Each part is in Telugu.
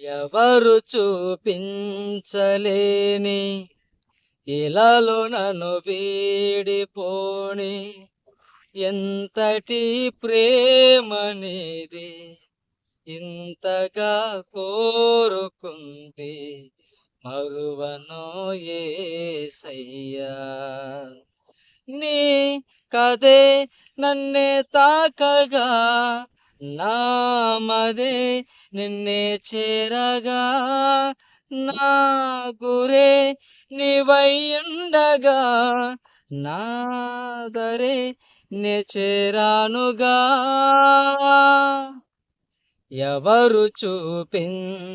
ఎవరు చూపించలేని ఇలాలో నన్ను వీడిపోని. ఎంతటి ప్రేమనిది ఇంతగా కోరుకుంది మరువను ఏసయ్యా. నీ కదే నన్నే తాకగా నామదే నిన్నే చేరగా నా గురే నీవయ్యుండగా నాదరే నే చేరానుగా. ఎవరు చూపించలేని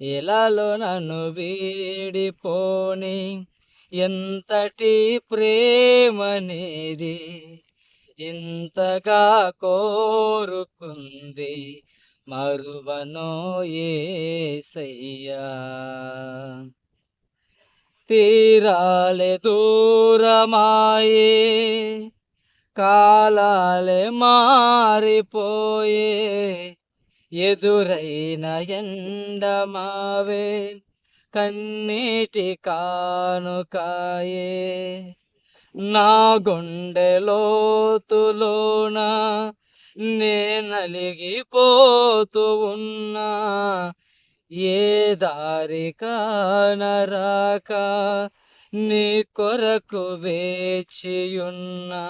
ఇలాలో నన్ను వీడిపోని ఎంతటి ప్రేమనేది ఇంతగా కోరుకుంది మరువనో ఏసయ్యా. తీరాలే దూరమాయే కాలాలే మారిపోయే ఎదురైన ఎండమావే కన్నీటి కానుకాయే. నా గుండెలోతులోన నే నలిగిపోతూ ఉన్నా. ఏ దారి కానరాక నీ కొరకు వేచియున్నా.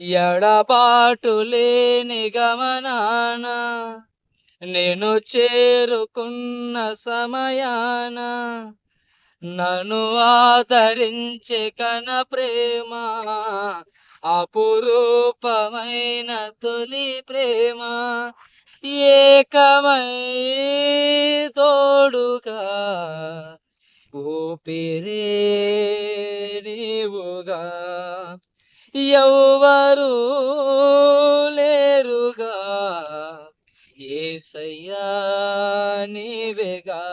ఎడబాటు లేని గమనాన నేను చేరుకున్న సమయాన నను ఆదరించి కన ప్రేమ అపురూపమైన తొలి ప్రేమ ఏకమై తోడుగా ఊపిరే నీవుగా. ఎవ్వరు లేరుగా ఏసయ్యా నీవేగా.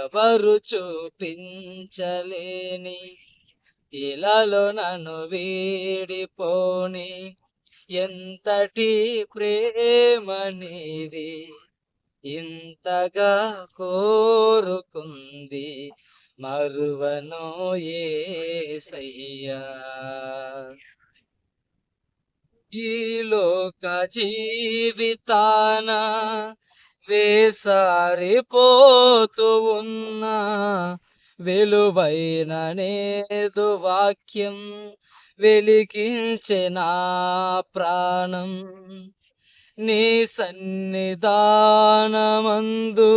ఎవరు చూపించలేని ఇలాలో నన్ను వీడిపోని. ఎంతటి ప్రేమనిది ఇంతగా కోరుకుంది మరువను ఏసయ్యా. ఈ లోక జీవితానా వేసారిపోతూ ఉన్న వెలువైన నేదు వాక్యం వెలిగించే ప్రాణం. నీ సన్నిధానమందు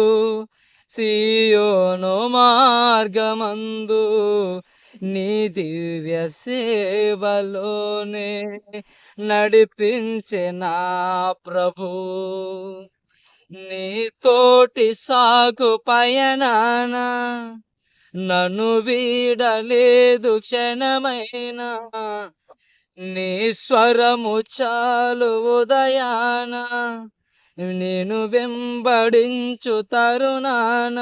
సియోను మార్గమందు నీ దివ్య సేవలోనే నడిపించిన ప్రభు. నీతోటి సాగు పయనాన నన్ను వీడలేదు క్షణమైనా. నీ స్వరము చాలు ఉదయాన నేను వెంబడించు తరుణాన.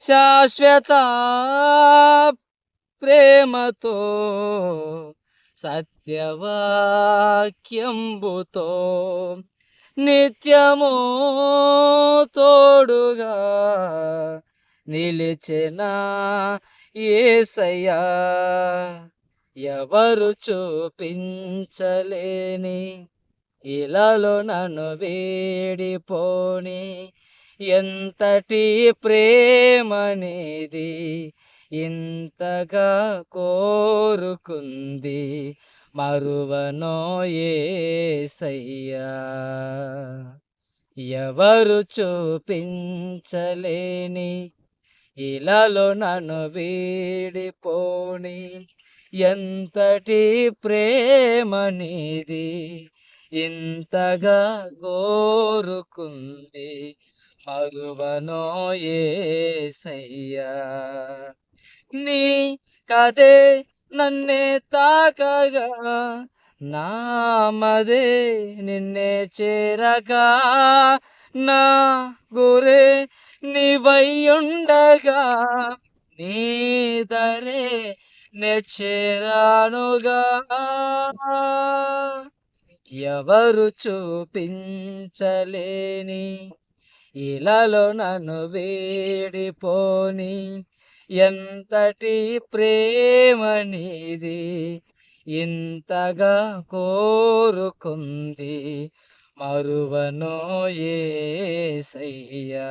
శాశ్వత ప్రేమతో సత్యవాక్యంబుతో నిత్యము తోడుగా నిలిచిన ఏసయ్యా? ఎవరు చూపించలేని ఇలాలో నన్ను వేడిపోని ఎంతటి ప్రేమనేది ఇంతగా కోరుకుంది మరువనో ఏసయ్యా ఎవరు చూపించలేని ఇలాలో నన్ను వీడిపోని. ఎంతటి ప్రేమనిది ఇంతగా కోరుకుంది మరువనో ఏసయ్యా. నీ కదే నన్నే తాకగా నామదే నిన్నే చేరగా నా గురే నీవయ్యుండగా నీదరే నెచ్చేరానుగా ఎవరు చూపించలేని ఇలాలో నన్ను వేడిపోని ఎంతటి ప్రేమ నీది ఇంతగా కోరుకుంది మరువనో ఏసయ్యా.